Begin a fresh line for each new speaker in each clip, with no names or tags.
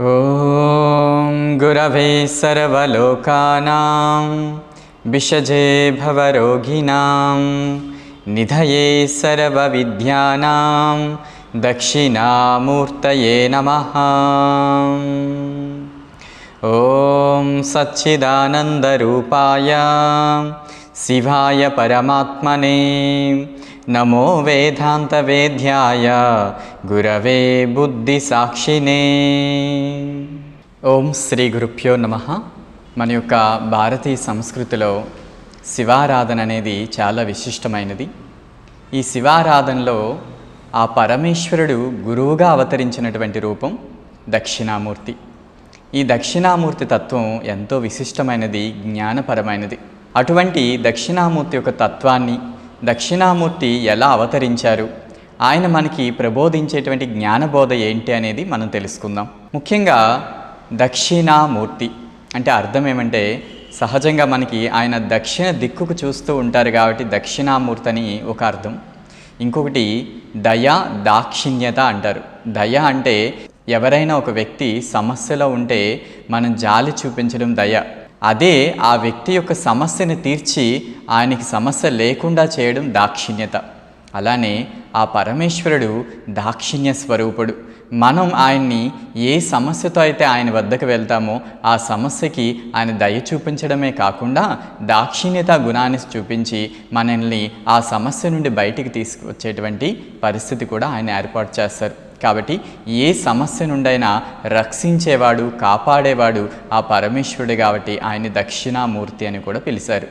ॐ गुरवे सर्वलोकानां विषजे भवरोगिणां निधये सर्वविद्यानां दक्षिणामूर्तये नमः। ॐ सच्चिदानन्दरूपाय शिवाय परमात्मने నమో వేదాంత వేధ్యాయ గురవే బుద్ధి సాక్షినే. ఓం శ్రీ గురుభ్యో నమ. మన యొక్క భారతీయ సంస్కృతిలో శివారాధన అనేది చాలా విశిష్టమైనది. ఈ శివారాధనలో ఆ పరమేశ్వరుడు గురువుగా అవతరించినటువంటి రూపం దక్షిణామూర్తి. ఈ దక్షిణామూర్తి తత్వం ఎంతో విశిష్టమైనది జ్ఞానపరమైనది. అటువంటి దక్షిణామూర్తి యొక్క తత్వాన్ని దక్షిణామూర్తి ఎలా అవతరించారు? ఆయన మనకి ప్రబోధించేటువంటి జ్ఞానబోధ ఏంటి అనేది మనం తెలుసుకుందాం. ముఖ్యంగా దక్షిణామూర్తి అంటే అర్థం ఏమంటే సహజంగా మనకి ఆయన దక్షిణ దిక్కుకు చూస్తూ ఉంటారు కాబట్టి దక్షిణామూర్తి అని ఒక అర్థం. ఇంకొకటి దయ దాక్షిణ్యత అంటారు. దయ అంటే ఎవరైనా ఒక వ్యక్తి సమస్యలో ఉంటే మనం జాలి చూపించడం దయ. అదే ఆ వ్యక్తి యొక్క సమస్యని తీర్చి ఆయనకి సమస్య లేకుండా చేయడం దాక్షిణ్యత. అలానే ఆ పరమేశ్వరుడు దాక్షిణ్య స్వరూపుడు. మనం ఆయన్ని ఏ సమస్యతో అయితే ఆయన వద్దకు వెళ్తామో ఆ సమస్యకి ఆయన దయ చూపించడమే కాకుండా దాక్షిణ్యత గుణాన్ని చూపించి మనల్ని ఆ సమస్య నుండి బయటికి తీసుకువచ్చేటువంటి పరిస్థితి కూడా ఆయన ఏర్పాటు చేస్తారు. కాబట్టి ఏ సమస్య నుండైనా రక్షించేవాడు కాపాడేవాడు ఆ పరమేశ్వరుడు కాబట్టి ఆయన దక్షిణామూర్తి అని కూడా పిలిచారు.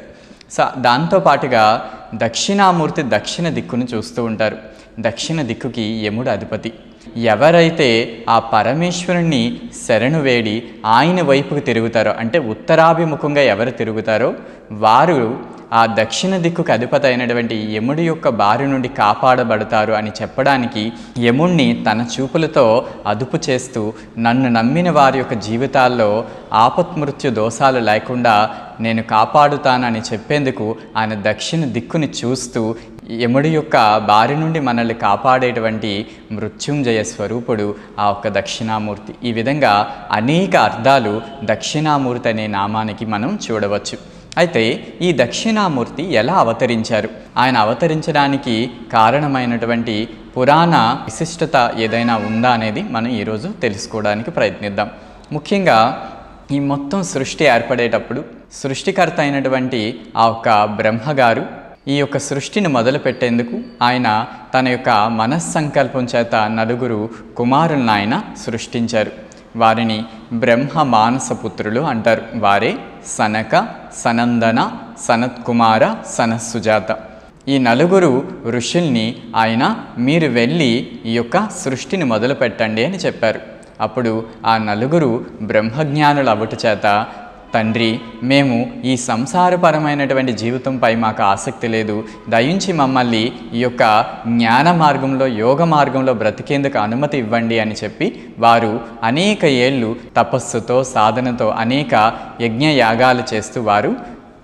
స దాంతోపాటుగా దక్షిణామూర్తి దక్షిణ దిక్కును చూస్తూ ఉంటారు. దక్షిణ దిక్కుకి యముడు అధిపతి. ఎవరైతే ఆ పరమేశ్వరుణ్ణి శరణు వేడి ఆయన వైపుకు తిరుగుతారో అంటే ఉత్తరాభిముఖంగా ఎవరు తిరుగుతారో వారు ఆ దక్షిణ దిక్కుకు అధిపతి అయినటువంటి యముడి యొక్క బారి నుండి కాపాడబడతారు అని చెప్పడానికి యముణ్ణి తన చూపులతో అదుపు చేస్తూ నన్ను నమ్మిన వారి యొక్క జీవితాల్లో ఆపత్మృత్యు దోషాలు లేకుండా నేను కాపాడుతానని చెప్పేందుకు ఆయన దక్షిణ దిక్కుని చూస్తూ యముడి యొక్క బారి నుండి మనల్ని కాపాడేటువంటి మృత్యుంజయ స్వరూపుడు ఆ ఒక్క దక్షిణామూర్తి. ఈ విధంగా అనేక అర్థాలు దక్షిణామూర్తి అనే నామానికి మనం చూడవచ్చు. అయితే ఈ దక్షిణామూర్తి ఎలా అవతరించారు? ఆయన అవతరించడానికి కారణమైనటువంటి పురాణ విశిష్టత ఏదైనా ఉందా అనేది మనం ఈరోజు తెలుసుకోవడానికి ప్రయత్నిద్దాం. ముఖ్యంగా ఈ మొత్తం సృష్టి ఏర్పడేటప్పుడు సృష్టికర్త అయినటువంటి ఆ యొక్క బ్రహ్మగారు ఈ యొక్క సృష్టిని మొదలుపెట్టేందుకు ఆయన తన యొక్క మనస్సంకల్పం చేత నలుగురు కుమారులను ఆయన సృష్టించారు. వారిని బ్రహ్మ మానసపుత్రులు అంటారు. వారే సనక సనందన సనత్కుమార సనస్సుజాత. ఈ నలుగురు ఋషుల్ని ఆయన మీరు వెళ్ళి ఈ యొక్క సృష్టిని మొదలుపెట్టండి అని చెప్పారు. అప్పుడు ఆ నలుగురు బ్రహ్మజ్ఞానులు అవ్వట చేత తండ్రి మేము ఈ సంసారపరమైనటువంటి జీవితంపై మాకు ఆసక్తి లేదు. దయించి మమ్మల్ని ఈ యొక్క జ్ఞాన మార్గంలో యోగ మార్గంలో బ్రతికేందుకు అనుమతి ఇవ్వండి అని చెప్పి వారు అనేక ఏళ్ళు తపస్సుతో సాధనతో అనేక యజ్ఞ యాగాలు చేస్తూ వారు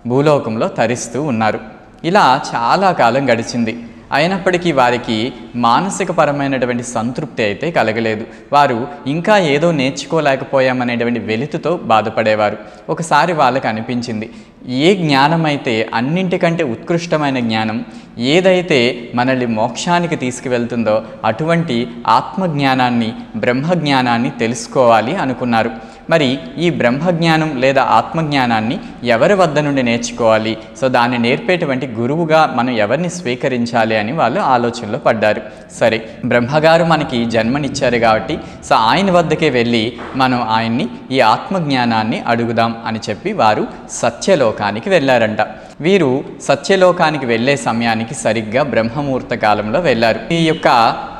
భూలోకంలో తరిస్తూ ఉన్నారు. ఇలా చాలా కాలం గడిచింది. అయినప్పటికీ వారికి మానసిక పరమైనటువంటి సంతృప్తి అయితే కలగలేదు. వారు ఇంకా ఏదో నేర్చుకోలేకపోయామనేటువంటి వెలితితో బాధపడేవారు. ఒకసారి వాళ్ళకి అనిపించింది ఏ జ్ఞానమైతే అన్నింటికంటే ఉత్కృష్టమైన జ్ఞానం ఏదైతే మనల్ని మోక్షానికి తీసుకువెళ్తుందో అటువంటి ఆత్మజ్ఞానాన్ని బ్రహ్మజ్ఞానాన్ని తెలుసుకోవాలి అనుకున్నారు. మరి ఈ బ్రహ్మజ్ఞానం లేదా ఆత్మజ్ఞానాన్ని ఎవరి వద్ద నుండి నేర్చుకోవాలి? సో దాన్ని నేర్పేటువంటి గురువుగా మనం ఎవరిని స్వీకరించాలి అని వాళ్ళు ఆలోచనలో పడ్డారు. సరే బ్రహ్మగారు మనకి జన్మనిచ్చారు కాబట్టి సో ఆయన వద్దకే వెళ్ళి మనం ఆయన్ని ఈ ఆత్మజ్ఞానాన్ని అడుగుదాం అని చెప్పి వారు సత్యలోకానికి వెళ్ళారంట. వీరు సత్యలోకానికి వెళ్ళే సమయానికి సరిగ్గా బ్రహ్మముహూర్త కాలంలో వెళ్ళారు. ఈ యొక్క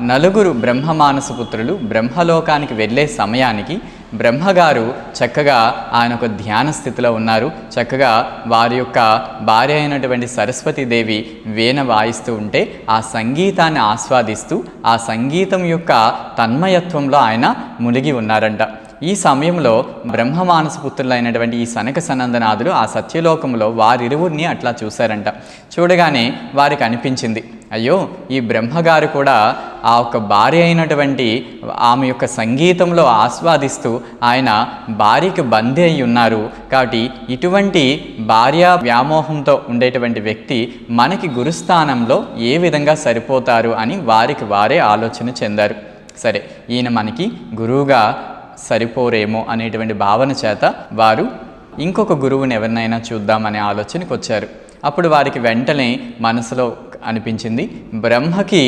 నలుగురు బ్రహ్మమానస పుత్రులు బ్రహ్మలోకానికి వెళ్ళే సమయానికి బ్రహ్మగారు చక్కగా ఆయన ఒక ధ్యాన స్థితిలో ఉన్నారు. చక్కగా వారి యొక్క భార్య అయినటువంటి సరస్వతీదేవి వీణ వాయిస్తూ ఉంటే ఆ సంగీతాన్ని ఆస్వాదిస్తూ ఆ సంగీతం యొక్క తన్మయత్వంలో ఆయన మునిగి ఉన్నారంట. ఈ సమయంలో బ్రహ్మమానస పుత్రులైనటువంటి ఈ సనక సనందనాథులు ఆ సత్యలోకంలో వారిరువురిని అట్లా చూశారంట. చూడగానే వారికి అనిపించింది అయ్యో ఈ బ్రహ్మగారు కూడా ఆ ఒక భార్య అయినటువంటి ఆమె యొక్క సంగీతంలో ఆస్వాదిస్తూ ఆయన భార్యకి బందీ అయి ఉన్నారు. కాబట్టి ఇటువంటి భార్య వ్యామోహంతో ఉండేటువంటి వ్యక్తి మనకి గురుస్థానంలో ఏ విధంగా సరిపోతారు అని వారికి వారే ఆలోచన చెందారు. సరే ఈయన మనకి గురువుగా సరిపోరేమో అనేటువంటి భావన చేత వారు ఇంకొక గురువుని ఎవరినైనా చూద్దామనే ఆలోచనకు వచ్చారు అప్పుడు వారికి వెంటనే మనసులో అనిపించింది. బ్రహ్మకి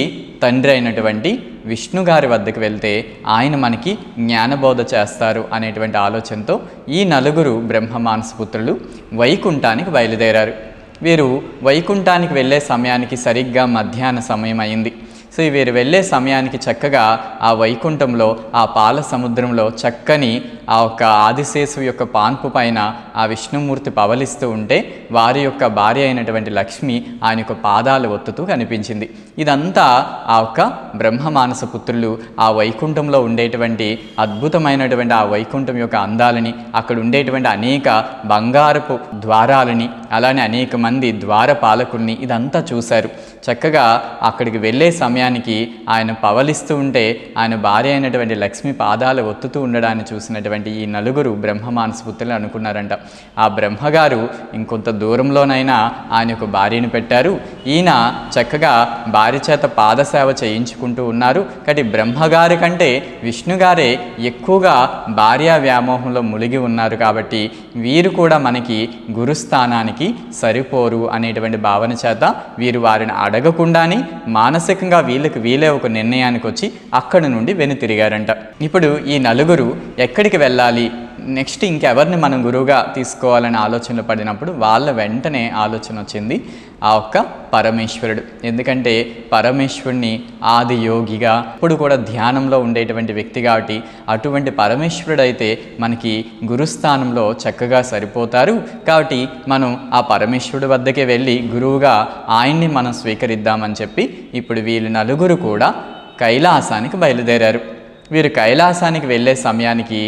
తండ్రి అయినటువంటి విష్ణు గారి వద్దకు వెళ్తే ఆయన మనకి జ్ఞానబోధ చేస్తారు అనేటువంటి ఆలోచనతో ఈ నలుగురు బ్రహ్మ మానసపుత్రులు వైకుంఠానికి బయలుదేరారు. వీరు వైకుంఠానికి వెళ్ళే సమయానికి సరిగ్గా మధ్యాహ్న సమయం అయింది. సో వీరు వెళ్ళే సమయానికి చక్కగా ఆ వైకుంఠంలో ఆ పాల సముద్రంలో చక్కని ఆ యొక్క ఆదిశేషు యొక్క పాన్పు పైన ఆ విష్ణుమూర్తి పవలిస్తూ ఉంటే వారి యొక్క భార్య అయినటువంటి లక్ష్మి ఆయన యొక్క పాదాలు ఒత్తుతూ కనిపించింది. ఇదంతా ఆ యొక్క బ్రహ్మ మానస పుత్రులు ఆ వైకుంఠంలో ఉండేటువంటి అద్భుతమైనటువంటి ఆ వైకుంఠం యొక్క అందాలని అక్కడ ఉండేటువంటి అనేక బంగారపు ద్వారాలని అలానే అనేక మంది ద్వార పాలకుల్ని ఇదంతా చూశారు. చక్కగా అక్కడికి వెళ్ళే సమయానికి ఆయన పవలిస్తూ ఉంటే ఆయన భార్య అయినటువంటి లక్ష్మి పాదాలు ఒత్తుతూ ఉండడాన్ని చూసినటువంటి ఈ నలుగురు బ్రహ్మ మానసపుత్రులు అనుకున్నారంట. ఆ బ్రహ్మగారు ఇంకొంత దూరంలోనైనా ఆయన ఒక భార్యను పెట్టారు. ఈయన చక్కగా భార్య చేత పాదసేవ చేయించుకుంటూ ఉన్నారు. కాబట్టి బ్రహ్మగారి కంటే విష్ణుగారే ఎక్కువగా భార్యా వ్యామోహంలో మునిగి ఉన్నారు కాబట్టి వీరు కూడా మనకి గురుస్థానానికి సరిపోరు అనేటువంటి భావన చేత వీరు వారిని అడగకుండానే మానసికంగా వీళ్ళకి వీలే ఒక నిర్ణయానికి వచ్చి అక్కడి నుండి వెనుతిరిగారంట. ఇప్పుడు ఈ నలుగురు ఎక్కడికి వెళ్ళాలి? నెక్స్ట్ ఇంకెవరిని మనం గురువుగా తీసుకోవాలనే ఆలోచనలు పడినప్పుడు వాళ్ళ వెంటనే ఆలోచన వచ్చింది ఆ ఒక్క పరమేశ్వరుడు. ఎందుకంటే పరమేశ్వరుని ఆది యోగిగా ఇప్పుడు కూడా ధ్యానంలో ఉండేటువంటి వ్యక్తి కాబట్టి అటువంటి పరమేశ్వరుడు అయితే మనకి గురుస్థానంలో చక్కగా సరిపోతారు. కాబట్టి మనం ఆ పరమేశ్వరుడు వద్దకే వెళ్ళి గురువుగా ఆయన్ని మనం స్వీకరిద్దామని చెప్పి ఇప్పుడు వీళ్ళు నలుగురు కూడా కైలాసానికి బయలుదేరారు. వీరు కైలాసానికి వెళ్ళే సమయానికి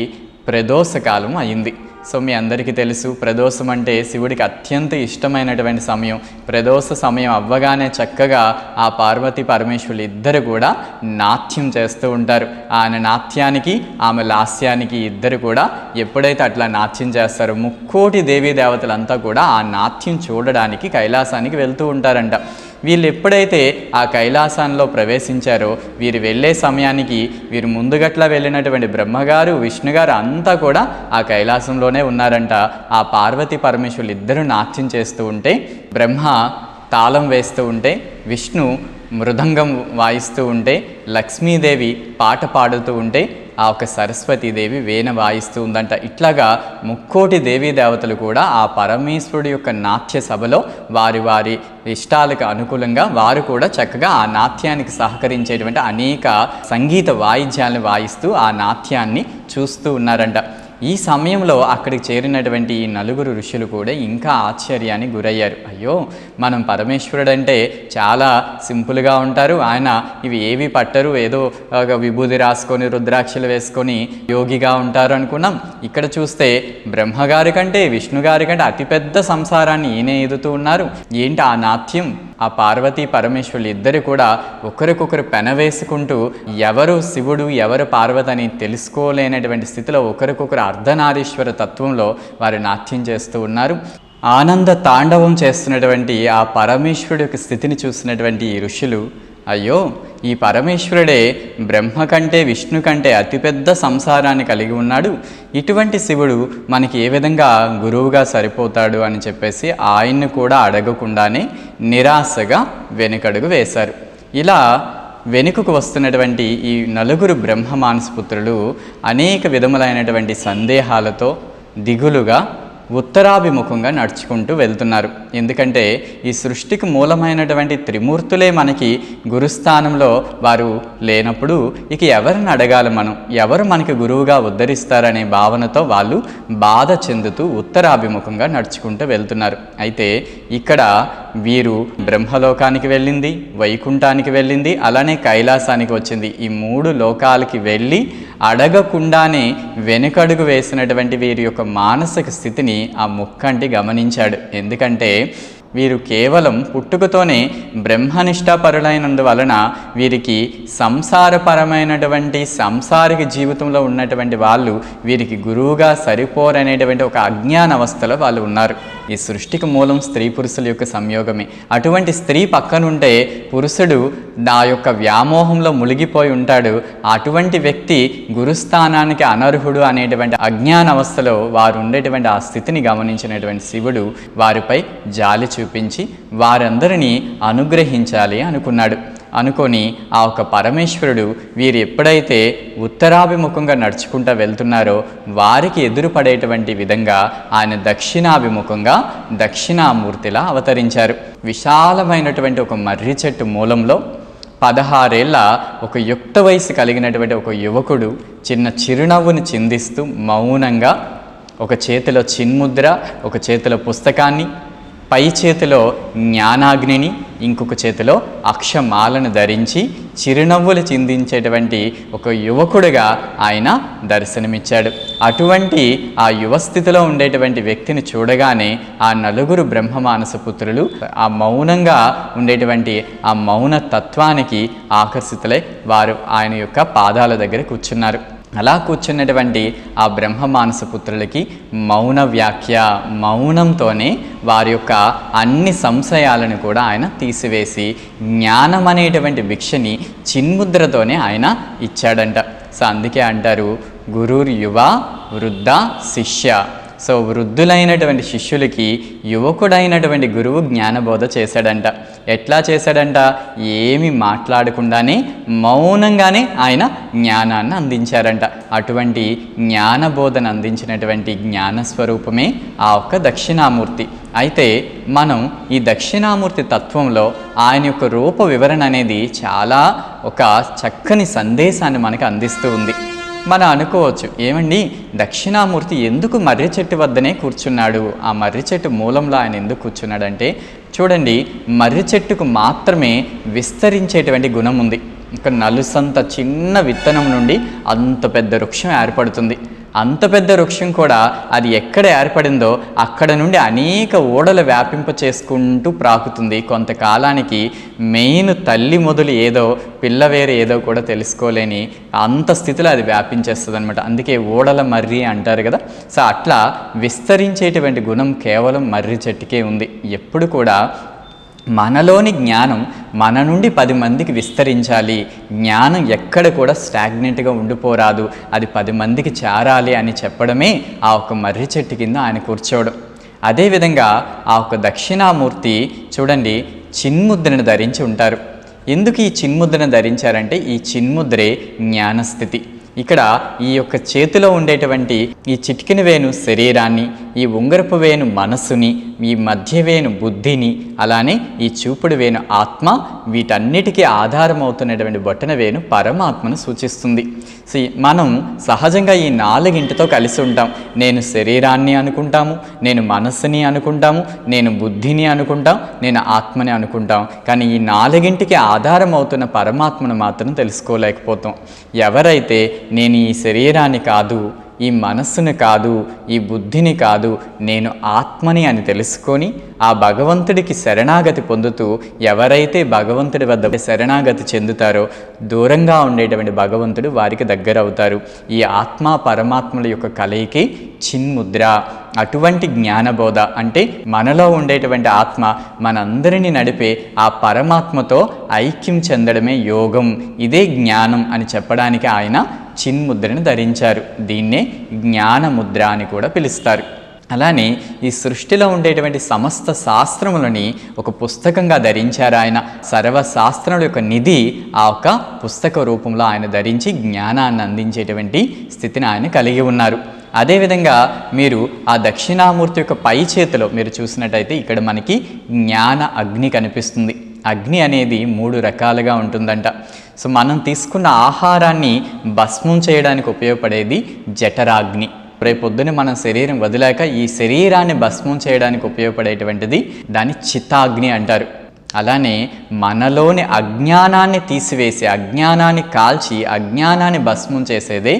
ప్రదోషకాలం అయింది. సో మీ అందరికీ తెలుసు ప్రదోషం అంటే శివుడికి అత్యంత ఇష్టమైనటువంటి సమయం. ప్రదోష సమయం అవ్వగానే చక్కగా ఆ పార్వతి పరమేశ్వరులు ఇద్దరు కూడా నాట్యం చేస్తూ ఉంటారు. ఆయన నాట్యానికి ఆమె లాస్యానికి ఇద్దరు కూడా ఎప్పుడైతే అట్లా నాట్యం చేస్తారో ముక్కోటి దేవీ దేవతలంతా కూడా ఆ నాట్యం చూడడానికి కైలాసానికి వెళ్తూ ఉంటారంట. వీళ్ళు ఎప్పుడైతే ఆ కైలాసంలో ప్రవేశించారో వీరు వెళ్ళే సమయానికి వీరు ముందుగట్లా వెళ్ళినటువంటి బ్రహ్మగారు విష్ణుగారు అంతా కూడా ఆ కైలాసంలోనే ఉన్నారంట. ఆ పార్వతి పరమేశ్వరులు ఇద్దరు నాట్యం చేస్తూ ఉంటే బ్రహ్మ తాళం వేస్తూ ఉంటే విష్ణు మృదంగం వాయిస్తూ ఉంటే లక్ష్మీదేవి పాట పాడుతూ ఉంటే ఆ ఒక సరస్వతీదేవి వేణ వాయిస్తూ ఉందంట. ఇట్లాగా ముక్కోటి దేవీ దేవతలు కూడా ఆ పరమేశ్వరుడి యొక్క నాట్య సభలో వారి వారి ఇష్టాలకు అనుకూలంగా వారు కూడా చక్కగా ఆ నాట్యానికి సహకరించేటువంటి అనేక సంగీత వాయిద్యాలను వాయిస్తూ ఆ నాట్యాన్ని చూస్తూ ఉన్నారంట. ఈ సమయంలో అక్కడికి చేరినటువంటి ఈ నలుగురు ఋషులు కూడా ఇంకా ఆశ్చర్యానికి గురయ్యారు. అయ్యో మనం పరమేశ్వరుడు అంటే చాలా సింపుల్గా ఉంటారు. ఆయన ఇవి ఏవి పట్టరు. ఏదో ఒక విభూది రాసుకొని రుద్రాక్షలు వేసుకొని యోగిగా ఉంటారు అనుకున్నాం. ఇక్కడ చూస్తే బ్రహ్మగారి కంటే విష్ణుగారి కంటే అతిపెద్ద సంసారాన్ని ఈయన ఎదుతూ ఉన్నారు. ఏంటి ఆ నాట్యం? ఆ పార్వతీ పరమేశ్వరులు ఇద్దరు కూడా ఒకరికొకరు పెనవేసుకుంటూ ఎవరు శివుడు ఎవరు పార్వతి అని తెలుసుకోలేనటువంటి స్థితిలో ఒకరికొకరు అర్ధనారీశ్వర తత్వంలో వారు నాట్యం చేస్తూ ఉన్నారు. ఆనంద తాండవం చేస్తున్నటువంటి ఆ పరమేశ్వరుడి యొక్క స్థితిని చూసినటువంటి ఈ ఋషులు అయ్యో ఈ పరమేశ్వరుడే బ్రహ్మ కంటే విష్ణు కంటే అతిపెద్ద సంసారాన్ని కలిగి ఉన్నాడు. ఇటువంటి శివుడు మనకి ఏ విధంగా గురువుగా సరిపోతాడు అని చెప్పేసి ఆయన్ని కూడా అడగకుండానే నిరాశగా వెనుకడుగు వేశారు. ఇలా వెనుకకు వస్తున్నటువంటి ఈ నలుగురు బ్రహ్మ మానసపుత్రులు అనేక విధములైనటువంటి సందేహాలతో దిగులుగా ఉత్తరాభిముఖంగా నడుచుకుంటూ వెళ్తున్నారు. ఎందుకంటే ఈ సృష్టికి మూలమైనటువంటి త్రిమూర్తులే మనకి గురుస్థానంలో వారు లేనప్పుడు ఇక ఎవరిని అడగాలి మనం? ఎవరు మనకి గురువుగా ఉద్ధరిస్తారనే భావనతో వాళ్ళు బాధ చెందుతూ ఉత్తరాభిముఖంగా నడుచుకుంటూ వెళ్తున్నారు. అయితే ఇక్కడ వీరు బ్రహ్మలోకానికి వెళ్ళింది వైకుంఠానికి వెళ్ళింది అలానే కైలాసానికి వచ్చింది. ఈ మూడు లోకాలకి వెళ్ళి అడగకుండానే వెనుకడుగు వేసినటువంటి వీరి యొక్క మానసిక స్థితిని ఆ ముక్కంటి గమనించాడు. ఎందుకంటే వీరు కేవలం పుట్టుకతోనే బ్రహ్మనిష్టాపరులైనందువలన వీరికి సంసారపరమైనటువంటి సంసారిక జీవితంలో ఉన్నటువంటి వాళ్ళు వీరికి గురువుగా సరిపోరనేటువంటి ఒక అజ్ఞాన అవస్థలో వాళ్ళు ఉన్నారు. ఈ సృష్టికి మూలం స్త్రీ పురుషుల యొక్క సంయోగమే. అటువంటి స్త్రీ పక్కనుంటే పురుషుడు నా యొక్క వ్యామోహంలో మునిగిపోయి ఉంటాడు. అటువంటి వ్యక్తి గురుస్థానానికి అనర్హుడు అనేటువంటి అజ్ఞాన అవస్థలో వారు ఉండేటువంటి ఆ స్థితిని గమనించినటువంటి శివుడు వారిపై జాలి చూపించి వారందరినీ అనుగ్రహించాలి అనుకున్నాడు. అనుకొని ఆ ఒక పరమేశ్వరుడు వీరు ఎప్పుడైతే ఉత్తరాభిముఖంగా నడుచుకుంటూ వెళ్తున్నారో వారికి ఎదురుపడేటువంటి విధంగా ఆయన దక్షిణాభిముఖంగా దక్షిణామూర్తిలా అవతరించారు. విశాలమైనటువంటి ఒక మర్రి చెట్టు మూలంలో పదహారేళ్ళ ఒక యుక్త వయసు కలిగినటువంటి ఒక యువకుడు చిన్న చిరునవ్వును చిందిస్తూ మౌనంగా ఒక చేతిలో చిన్ముద్ర ఒక చేతిలో పుస్తకాన్ని పై చేతిలో జ్ఞానాగ్నిని ఇంకొక చేతిలో అక్షమాలను ధరించి చిరునవ్వులు చిందించేటువంటి ఒక యువకుడుగా ఆయన దర్శనమిచ్చాడు. అటువంటి ఆ యువస్థితిలో ఉండేటువంటి వ్యక్తిని చూడగానే ఆ నలుగురు బ్రహ్మమానస పుత్రులు ఆ మౌనంగా ఉండేటువంటి ఆ మౌన తత్వానికి ఆకర్షితులై వారు ఆయన యొక్క పాదాల దగ్గర కూర్చున్నారు. అలా కూర్చున్నటువంటి ఆ బ్రహ్మ మానసపుత్రులకి మౌన వ్యాఖ్య మౌనంతోనే వారి యొక్క అన్ని సంశయాలను కూడా ఆయన తీసివేసి జ్ఞానం అనేటువంటి భిక్షని చిన్ముద్రతోనే ఆయన ఇచ్చాడంట. సో అందుకే అంటారు గురుర్ యువ వృద్ధ శిష్య సో వృద్ధులైనటువంటి శిష్యులకి యువకుడైనటువంటి గురువు జ్ఞానబోధ చేశాడంట. ఎట్లా చేశాడంట? ఏమి మాట్లాడకుండానే మౌనంగానే ఆయన జ్ఞానాన్ని అందించారంట. అటువంటి జ్ఞానబోధన అందించినటువంటి జ్ఞాన స్వరూపమే ఆ ఒక్క దక్షిణామూర్తి. అయితే మనం ఈ దక్షిణామూర్తి తత్వంలో ఆయన యొక్క రూప వివరణ అనేది చాలా ఒక చక్కని సందేశాన్ని మనకు అందిస్తూ ఉంది. మనం అనుకోవచ్చు. ఏమండి? దక్షిణామూర్తి ఎందుకు మర్రి చెట్టు వద్దనే కూర్చున్నాడు? ఆ మర్రి చెట్టు మూలంలో ఆయన ఎందుకు కూర్చున్నాడంటే చూడండి మర్రి చెట్టుకు మాత్రమే విస్తరించేటువంటి గుణం ఉంది. ఒక నలుసంత చిన్న విత్తనం నుండి అంత పెద్ద వృక్షం ఏర్పడుతుంది. అంత పెద్ద వృక్షం కూడా అది ఎక్కడ ఏర్పడిందో అక్కడ నుండి అనేక ఓడలు వ్యాపింప చేసుకుంటూ ప్రాకుతుంది. కొంతకాలానికి మెయిన్ తల్లి మొదలు ఏదో పిల్ల వేరు ఏదో కూడా తెలుసుకోలేని అంత స్థితిలో అది వ్యాపించేస్తుంది అనమాట అందుకే ఓడల మర్రి అంటారు కదా. సో అట్లా విస్తరించేటువంటి గుణం కేవలం మర్రి చెట్టుకే ఉంది. ఎప్పుడు కూడా మనలోని జ్ఞానం మన నుండి పది మందికి విస్తరించాలి. జ్ఞానం ఎక్కడ కూడా స్టాగ్నెంట్గా ఉండిపోరాదు. అది పది మందికి చేరాలి అని చెప్పడమే ఆ ఒక మర్రి చెట్టు కింద ఆయన కూర్చోవడం అదేవిధంగా ఆ ఒక దక్షిణామూర్తి చూడండి చిన్ముద్రను ధరించి ఉంటారు. ఎందుకు ఈ చిన్ముద్రను ధరించారంటే ఈ చిన్ముద్రే జ్ఞానస్థితి. ఇక్కడ ఈ యొక్క చేతిలో ఉండేటువంటి ఈ చిటికిన వేణు శరీరాన్ని ఈ ఉంగరపు వేణు మనస్సుని ఈ మధ్య వేణు బుద్ధిని అలానే ఈ చూపుడు వేణు ఆత్మ వీటన్నిటికీ ఆధారం అవుతున్నటువంటి బొట్టన వేణు పరమాత్మను సూచిస్తుంది. సి మనం సహజంగా ఈ నాలుగింటితో కలిసి ఉంటాం. నేను శరీరాన్ని అనుకుంటాము నేను మనస్సుని అనుకుంటాము నేను బుద్ధిని అనుకుంటాం నేను ఆత్మని అనుకుంటాం. కానీ ఈ నాలుగింటికి ఆధారం అవుతున్న పరమాత్మను మాత్రం తెలుసుకోలేకపోతాం. ఎవరైతే నేను ఈ శరీరాన్ని కాదు ఈ మనస్సును కాదు ఈ బుద్ధిని కాదు నేను ఆత్మని అని తెలుసుకొని ఆ భగవంతుడికి శరణాగతి పొందుతూ ఎవరైతే భగవంతుడి వద్ద శరణాగతి చెందుతారో దూరంగా ఉండేటువంటి భగవంతుడు వారికి దగ్గర అవుతారు ఈ ఆత్మ పరమాత్మల యొక్క కలయికి చిన్ముద్ర అటువంటి జ్ఞానబోధ అంటే మనలో ఉండేటువంటి ఆత్మ మనందరినీ నడిపే ఆ పరమాత్మతో ఐక్యం చెందడమే యోగం. ఇదే జ్ఞానం అని చెప్పడానికి ఆయన చిన్ముద్రను ధరించారు. దీన్నే జ్ఞానముద్ర అని కూడా పిలుస్తారు. అలానే ఈ సృష్టిలో ఉండేటువంటి సమస్త శాస్త్రములని ఒక పుస్తకంగా ధరించారు ఆయన. సర్వశాస్త్రముల యొక్క నిధి ఆ ఒక పుస్తక రూపంలో ఆయన ధరించి జ్ఞానాన్ని అందించేటువంటి స్థితిని ఆయన కలిగి ఉన్నారు. అదేవిధంగా మీరు ఆ దక్షిణామూర్తి యొక్క పై చేతిలో మీరు చూసినట్టయితే ఇక్కడ మనకి జ్ఞాన అగ్ని కనిపిస్తుంది. అగ్ని అనేది మూడు రకాలుగా ఉంటుందంట. సో మనం తీసుకున్న ఆహారాన్ని భస్మం చేయడానికి ఉపయోగపడేది జఠరాగ్ని. రేపొద్దున మనం శరీరం వదిలాక ఈ శరీరాన్ని భస్మం చేయడానికి ఉపయోగపడేటువంటిది దాన్ని చిత్తాగ్ని అంటారు. అలానే మనలోని అజ్ఞానాన్ని తీసివేసి అజ్ఞానాన్ని కాల్చి అజ్ఞానాన్ని భస్మం చేసేదే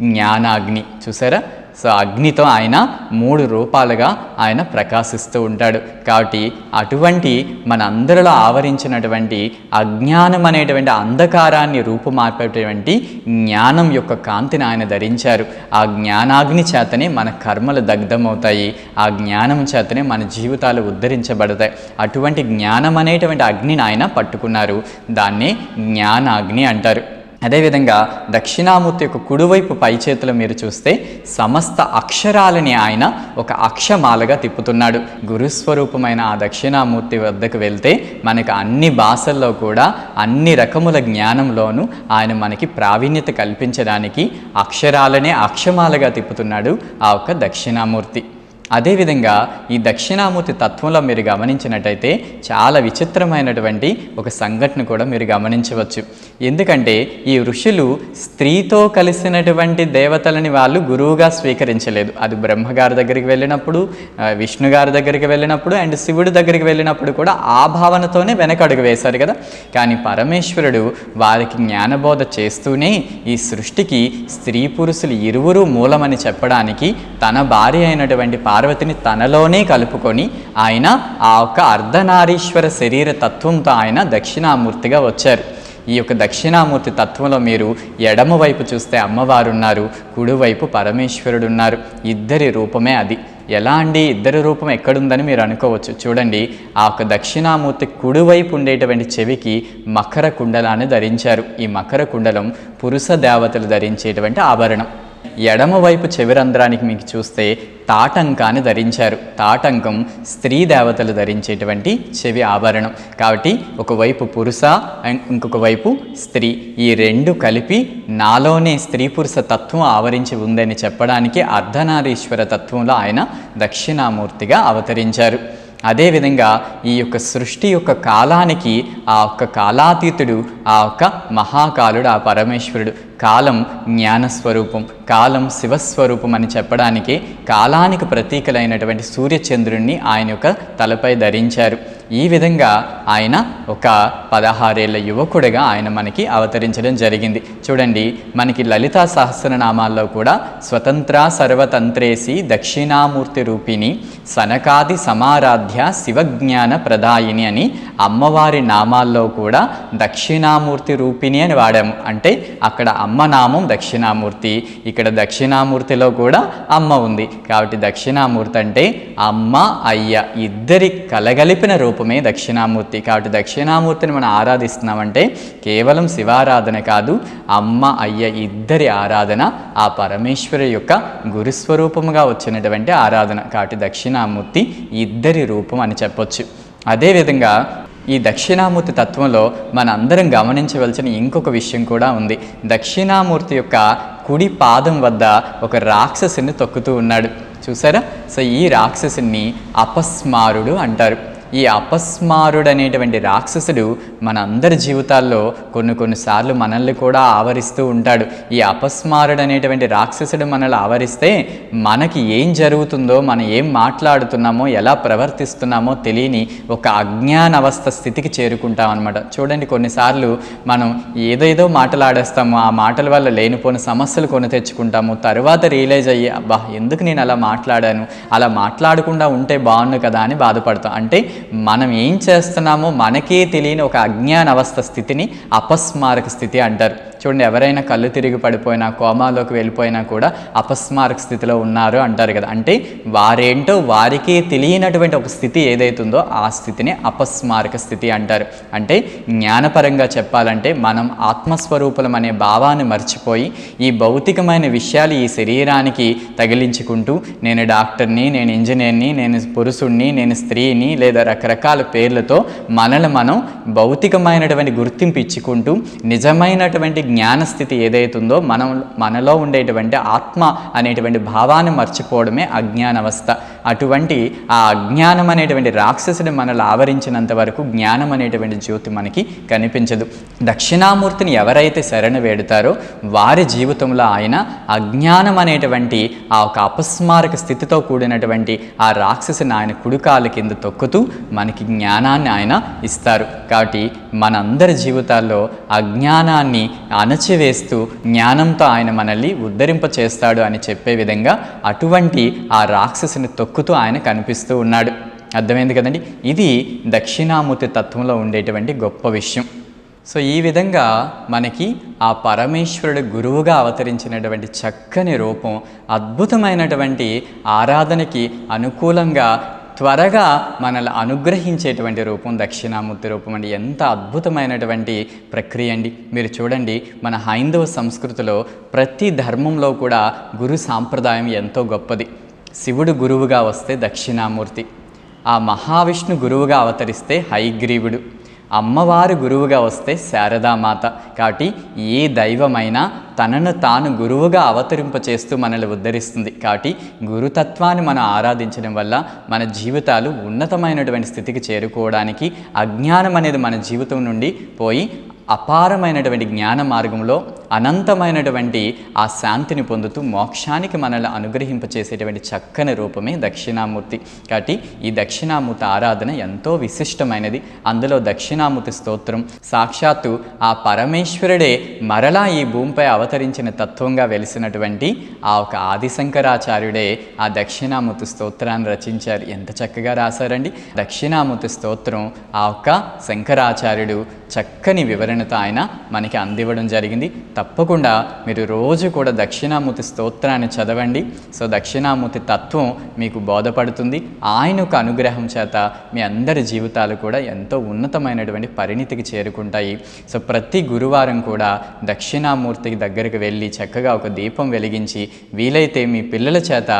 జ్ఞానాగ్ని. చూసారా? సో అగ్నితో ఆయన మూడు రూపాలుగా ఆయన ప్రకాశిస్తూ ఉంటాడు. కాబట్టి అటువంటి మన అందరిలో ఆవరించినటువంటి అజ్ఞానం అనేటువంటి అంధకారాన్ని రూపుమాపేటువంటి జ్ఞానం యొక్క కాంతిని ఆయన ధరించారు. ఆ జ్ఞానాగ్ని చేతనే మన కర్మలు దగ్ధమవుతాయి. ఆ జ్ఞానం చేతనే మన జీవితాలు ఉద్ధరించబడతాయి. అటువంటి జ్ఞానం అనేటువంటి అగ్నిని ఆయన పట్టుకున్నారు. దాన్నే జ్ఞానాగ్ని అంటారు. అదేవిధంగా దక్షిణామూర్తి యొక్క కుడివైపు పై చేతిలో మీరు చూస్తే సమస్త అక్షరాలని ఆయన ఒక అక్షమాలగా తిప్పుతున్నాడు. గురుస్వరూపమైన ఆ దక్షిణామూర్తి వద్దకు వెళ్తే మనకు అన్ని భాషల్లో కూడా అన్ని రకముల జ్ఞానంలోనూ ఆయన మనకి ప్రావీణ్యత కల్పించడానికి అక్షరాలనే అక్షమాలగా తిప్పుతున్నాడు ఆ ఒక్క దక్షిణామూర్తి. అదేవిధంగా ఈ దక్షిణామూర్తి తత్వంలో మీరు గమనించినట్టయితే చాలా విచిత్రమైనటువంటి ఒక సంఘటన కూడా మీరు గమనించవచ్చు. ఎందుకంటే ఈ ఋషులు స్త్రీతో కలిసినటువంటి దేవతలని వాళ్ళు గురువుగా స్వీకరించలేదు. అది బ్రహ్మగారి దగ్గరికి వెళ్ళినప్పుడు విష్ణుగారి విష్ణు గారి దగ్గరికి వెళ్ళినప్పుడు అండ్ శివుడి దగ్గరికి వెళ్ళినప్పుడు కూడా ఆ భావనతోనే వెనకడుగు వేశారు కదా. కానీ పరమేశ్వరుడు వారికి జ్ఞానబోధ చేస్తూనే ఈ సృష్టికి స్త్రీ పురుషులు ఇరువురు మూలమని చెప్పడానికి తన భార్య అయినటువంటి పార్వతిని తనలోనే కలుపుకొని ఆయన ఆ యొక్క అర్ధనారీశ్వర శరీర తత్వంతో ఆయన దక్షిణామూర్తిగా వచ్చారు. ఈ యొక్క దక్షిణామూర్తి తత్వంలో మీరు ఎడమవైపు చూస్తే అమ్మవారు ఉన్నారు కుడివైపు పరమేశ్వరుడు ఉన్నారు. ఇద్దరి రూపమే అది. ఎలా అండి? ఇద్దరి రూపం ఎక్కడుందని మీరు అనుకోవచ్చు. చూడండి ఆ యొక్క దక్షిణామూర్తి కుడివైపు ఉండేటువంటి చెవికి మకర కుండలాన్ని ధరించారు. ఈ మకర కుండలం పురుష దేవతలు ధరించేటువంటి ఆభరణం. ఎడమవైపు చెవిరంధ్రానికి మీకు చూస్తే తాటంకాన్ని ధరించారు. తాటంకం స్త్రీ దేవతలు ధరించేటువంటి చెవి ఆభరణం. కాబట్టి ఒకవైపు పురుష అండ్ ఇంకొక వైపు స్త్రీ. ఈ రెండు కలిపి నాలోనే స్త్రీ పురుష తత్వం ఆవరించి ఉందని చెప్పడానికి అర్ధనారీశ్వర తత్వంలో ఆయన దక్షిణామూర్తిగా అవతరించారు. అదేవిధంగా ఈ యొక్క సృష్టి యొక్క కాలానికి ఆ ఒక్క కాలాతీతుడు ఆ ఒక్క మహాకాలుడు ఆ పరమేశ్వరుడు కాలం జ్ఞానస్వరూపం కాలం శివస్వరూపం అని చెప్పడానికి కాలానికి ప్రతీకలైనటువంటి సూర్యచంద్రుణ్ణి ఆయన యొక్క తలపై ధరించారు. ఈ విధంగా ఆయన ఒక పదహారేళ్ళ యువకుడిగా ఆయన మనకి అవతరించడం జరిగింది. చూడండి మనకి లలితా సహస్రనామాల్లో కూడా స్వతంత్ర సర్వతంత్రేసి దక్షిణామూర్తి రూపిణి సనకాది సమారాధ్య శివజ్ఞాన ప్రదాయిని అని అమ్మవారి నామాల్లో కూడా దక్షిణామూర్తి రూపిణి అని వాడాము. అంటే అక్కడ అమ్మ నామం దక్షిణామూర్తి ఇక్కడ దక్షిణామూర్తిలో కూడా అమ్మ ఉంది. కాబట్టి దక్షిణామూర్తి అంటే అమ్మ అయ్య ఇద్దరి కలగలిపిన రూపం. రూపమే దక్షిణామూర్తి. కాబట్టి దక్షిణామూర్తిని మనం ఆరాధిస్తున్నామంటే కేవలం శివారాధన కాదు అమ్మ అయ్య ఇద్దరి ఆరాధన ఆ పరమేశ్వరు యొక్క గురుస్వరూపముగా వచ్చినటువంటి ఆరాధన. కాబట్టి దక్షిణామూర్తి ఇద్దరి రూపం అని చెప్పొచ్చు. అదేవిధంగా ఈ దక్షిణామూర్తి తత్వంలో మనందరం గమనించవలసిన ఇంకొక విషయం కూడా ఉంది. దక్షిణామూర్తి యొక్క కుడి పాదం వద్ద ఒక రాక్షసుని తొక్కుతూ ఉన్నాడు. చూసారా? సో ఈ రాక్షసుని అపస్మారుడు అంటారు. ఈ అపస్మారుడు అనేటువంటి రాక్షసుడు మన అందరి జీవితాల్లో కొన్ని కొన్నిసార్లు మనల్ని కూడా ఆవరిస్తూ ఉంటాడు. ఈ అపస్మారుడు అనేటువంటి రాక్షసుడు మనల్ని ఆవరిస్తే మనకి ఏం జరుగుతుందో మనం ఏం మాట్లాడుతున్నామో ఎలా ప్రవర్తిస్తున్నామో తెలియని ఒక అజ్ఞాన అవస్థ స్థితికి చేరుకుంటాం అనమాట చూడండి కొన్నిసార్లు మనం ఏదేదో మాటలాడేస్తాము ఆ మాటల వల్ల లేనిపోని సమస్యలు కొని తెచ్చుకుంటాము. తర్వాత రియలైజ్ అయ్యి అబ్బా ఎందుకు నేను అలా మాట్లాడాను? అలా మాట్లాడకుండా ఉంటే బాగుండు కదా అని బాధపడతాం. అంటే మనం ఏం చేస్తున్నామో మనకే తెలియని ఒక అజ్ఞాన అవస్థ స్థితిని అపస్మారక స్థితి అంటారు. చూడండి ఎవరైనా కళ్ళు తిరిగి పడిపోయినా కోమాలోకి వెళ్ళిపోయినా కూడా అపస్మారక స్థితిలో ఉన్నారు అంటారు కదా. అంటే వారేంటో వారికి తెలియనటువంటి ఒక స్థితి ఏదైతుందో ఆ స్థితిని అపస్మారక స్థితి అంటారు. అంటే జ్ఞానపరంగా చెప్పాలంటే మనం ఆత్మస్వరూపులం అనే భావాన్ని మర్చిపోయి ఈ భౌతికమైన విషయాలు ఈ శరీరానికి తగిలించుకుంటూ నేను డాక్టర్ని నేను ఇంజనీర్ని నేను పురుషుణ్ణి నేను స్త్రీని లేదా రకరకాల పేర్లతో మనల్ని మనం భౌతికమైనటువంటి గుర్తింపు ఇచ్చుకుంటూ నిజమైనటువంటి జ్ఞానస్థితి ఏదైతుందో మనం మనలో ఉండేటువంటి ఆత్మ అనేటువంటి భావాన్ని మర్చిపోవడమే అజ్ఞానవస్థ. అటువంటి ఆ అజ్ఞానం అనేటువంటి రాక్షసుడు మనల్ని ఆవరించినంత వరకు జ్ఞానం అనేటువంటి జ్యోతి మనకి కనిపించదు. దక్షిణామూర్తిని ఎవరైతే శరణ వేడుతారో వారి జీవితంలో ఆయన అజ్ఞానం అనేటువంటి ఆ ఒక అపస్మారక స్థితితో కూడినటువంటి ఆ రాక్షసుని ఆయన కుడికాల కింద తొక్కుతూ మనకి జ్ఞానాన్ని ఆయన ఇస్తారు. కాబట్టి మనందరి జీవితాల్లో అజ్ఞానాన్ని అణచివేస్తూ జ్ఞానంతో ఆయన మనల్ని ఉద్ధరింప చేస్తాడు అని చెప్పే విధంగా అటువంటి ఆ రాక్షసుని తొక్కుతూ ఆయన కనిపిస్తూ ఉన్నాడు. అర్థమైంది కదండి? ఇది దక్షిణామూర్తి తత్వంలో ఉండేటువంటి గొప్ప విషయం. సో ఈ విధంగా మనకి ఆ పరమేశ్వరుడు గురువుగా అవతరించినటువంటి చక్కని రూపం అద్భుతమైనటువంటి ఆరాధనకి అనుకూలంగా త్వరగా మనల్ని అనుగ్రహించేటువంటి రూపం దక్షిణామూర్తి రూపం అండి. ఎంత అద్భుతమైనటువంటి ప్రక్రియ అండి. మీరు చూడండి మన హైందవ సంస్కృతిలో ప్రతి ధర్మంలో కూడా గురు సాంప్రదాయం ఎంతో గొప్పది. శివుడు గురువుగా వస్తే దక్షిణామూర్తి. ఆ మహావిష్ణు గురువుగా అవతరిస్తే హైగ్రీవుడు. అమ్మవారు గురువుగా వస్తే శారదామాత. కాబట్టి ఏ దైవమైనా తనను తాను గురువుగా అవతరింప చేస్తూ మనల్ని ఉద్ధరిస్తుంది. కాబట్టి గురుతత్వాన్ని మనం ఆరాధించడం వల్ల మన జీవితాలు ఉన్నతమైనటువంటి స్థితికి చేరుకోవడానికి అజ్ఞానం అనేది మన జీవితం నుండి పోయి అపారమైనటువంటి జ్ఞాన మార్గంలో అనంతమైనటువంటి ఆ శాంతిని పొందుతూ మోక్షానికి మనల్ని అనుగ్రహింపచేసేటువంటి చక్కని రూపమే దక్షిణామూర్తి. కాబట్టి ఈ దక్షిణామూర్తి ఆరాధన ఎంతో విశిష్టమైనది. అందులో దక్షిణామూర్తి స్తోత్రం సాక్షాత్తు ఆ పరమేశ్వరుడే మరలా ఈ భూమిపై అవతరించిన తత్వంగా వెలిసినటువంటి ఆ ఒక ఆదిశంకరాచార్యుడే ఆ దక్షిణామూర్తి స్తోత్రాన్ని రచించారు. ఎంత చక్కగా రాశారండి. దక్షిణామూర్తి స్తోత్రం ఆ ఒక్క శంకరాచార్యుడు చక్కని వివరణతో ఆయన మనకి అందివ్వడం జరిగింది. తప్పకుండా మీరు రోజు కూడా దక్షిణామూర్తి స్తోత్రాన్ని చదవండి. సో దక్షిణామూర్తి తత్వం మీకు బోధపడుతుంది. ఆయన ఒక అనుగ్రహం చేత మీ అందరి జీవితాలు కూడా ఎంతో ఉన్నతమైనటువంటి పరిణితికి చేరుకుంటాయి. సో ప్రతి గురువారం కూడా దక్షిణామూర్తికి దగ్గరికి వెళ్ళి చక్కగా ఒక దీపం వెలిగించి వీలైతే మీ పిల్లల చేత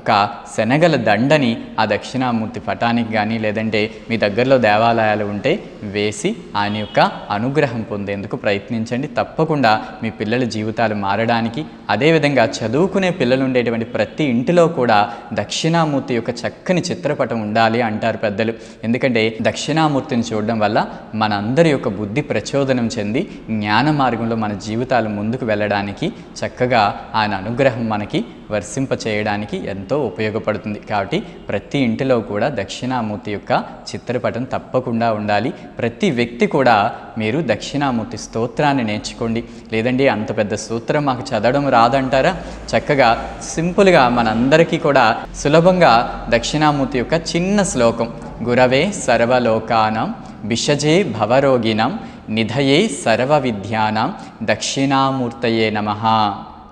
ఒక శనగల దండని ఆ దక్షిణామూర్తి పటానికి కానీ లేదంటే మీ దగ్గరలో దేవాలయాలు ఉంటే వేసి ఆయన యొక్క అనుగ్రహం పొందేందుకు ప్రయత్నించండి. తప్పకుండా మీ పిల్లల జీవితాలు మారడానికి అదేవిధంగా చదువుకునే పిల్లలు ఉండేటువంటి ప్రతి ఇంటిలో కూడా దక్షిణామూర్తి యొక్క చక్కని చిత్రపటం ఉండాలి అంటారు పెద్దలు. ఎందుకంటే దక్షిణామూర్తిని చూడడం వల్ల మనందరి యొక్క బుద్ధి ప్రచోదనం చెంది జ్ఞాన మార్గంలో మన జీవితాలు ముందుకు వెళ్ళడానికి చక్కగా ఆయన అనుగ్రహం మనకి వర్షింప చేయడానికి ఎంతో ఉపయోగపడుతుంది. కాబట్టి ప్రతి ఇంటిలో కూడా దక్షిణామూర్తి యొక్క చిత్రపటం తప్పకుండా ఉండాలి. ప్రతి వ్యక్తి కూడా మీరు దక్షిణామూర్తి స్తోత్రాన్ని నేర్చుకోండి. లేదండి అంత పెద్ద సూత్రం మాకు చదవడం రాదంటారా? చక్కగా సింపుల్గా మనందరికీ కూడా సులభంగా దక్షిణామూర్తి యొక్క చిన్న శ్లోకం గురవే సర్వలోకానం బిషజే భవరోగిణం నిధయే సర్వ విద్యానం దక్షిణామూర్తయే నమః.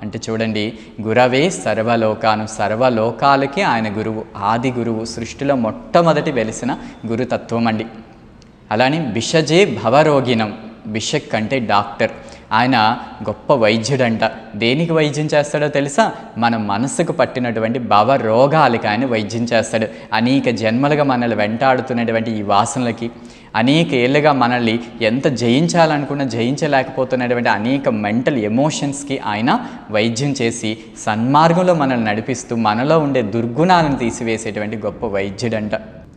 అంటే చూడండి గురవే సర్వలోకాను సర్వలోకాలకి ఆయన గురువు ఆది గురువు సృష్టిలో మొట్టమొదటి వెలిసిన గురుతత్వం అండి అలానే బిషజే భవరోగినం బిషక్ అంటే డాక్టర్. ఆయన గొప్ప వైద్యుడంట. దేనికి వైద్యం చేస్తాడో తెలుసా? మన మనసుకు పట్టినటువంటి భవ రోగాలకి ఆయన వైద్యం చేస్తాడు. అనేక జన్మలుగా మనల్ని వెంటాడుతున్నటువంటి ఈ వాసనలకి. అనేక ఏళ్ళుగా మనల్ని ఎంత జయించాలనుకున్నా జయించలేకపోతున్నటువంటి అనేక మెంటల్ ఎమోషన్స్కి ఆయన వైద్యం చేసి సన్మార్గంలో మనల్ని నడిపిస్తూ మనలో ఉండే దుర్గుణాలను తీసివేసేటువంటి గొప్ప వైద్యుడంట.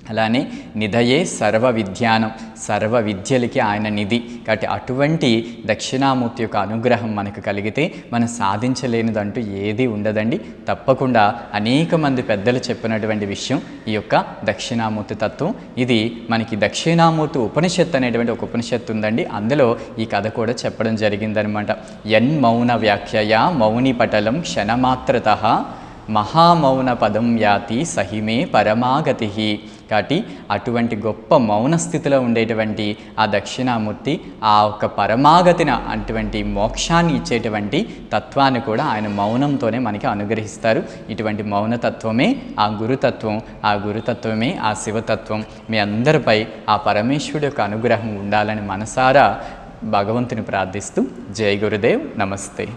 అలానే నిధయే సర్వ విద్యానం సర్వ విద్యలకి ఆయన నిధి. కాబట్టి అటువంటి దక్షిణామూర్తి యొక్క అనుగ్రహం మనకు కలిగితే మనం సాధించలేనిదంటూ ఏది ఉండదండి. తప్పకుండా అనేక మంది పెద్దలు చెప్పినటువంటి విషయం ఈ యొక్క దక్షిణామూర్తి తత్వం. ఇది మనకి దక్షిణామూర్తి ఉపనిషత్తు అనేటువంటి ఒక ఉపనిషత్తు ఉందండి. అందులో ఈ కథ కూడా చెప్పడం జరిగిందనమాట. ఎన్ మౌన వ్యాఖ్యయ మౌని పటలం క్షణమాత్రత మహామౌన పదం యాతి సహిమే పరమాగతి. కాబట్టి అటువంటి గొప్ప మౌన స్థితిలో ఉండేటువంటి ఆ దక్షిణామూర్తి ఆ ఒక్క పరమాగతిన అటువంటి మోక్షాన్ని ఇచ్చేటువంటి తత్వాన్ని కూడా ఆయన మౌనంతోనే మనకి అనుగ్రహిస్తారు. ఇటువంటి మౌనతత్వమే ఆ గురుతత్వం ఆ గురుతత్వమే ఆ శివతత్వం. మీ అందరిపై ఆ పరమేశ్వరుడు యొక్క అనుగ్రహం ఉండాలని మనసారా భగవంతుని ప్రార్థిస్తూ జై గురుదేవ్ నమస్తే.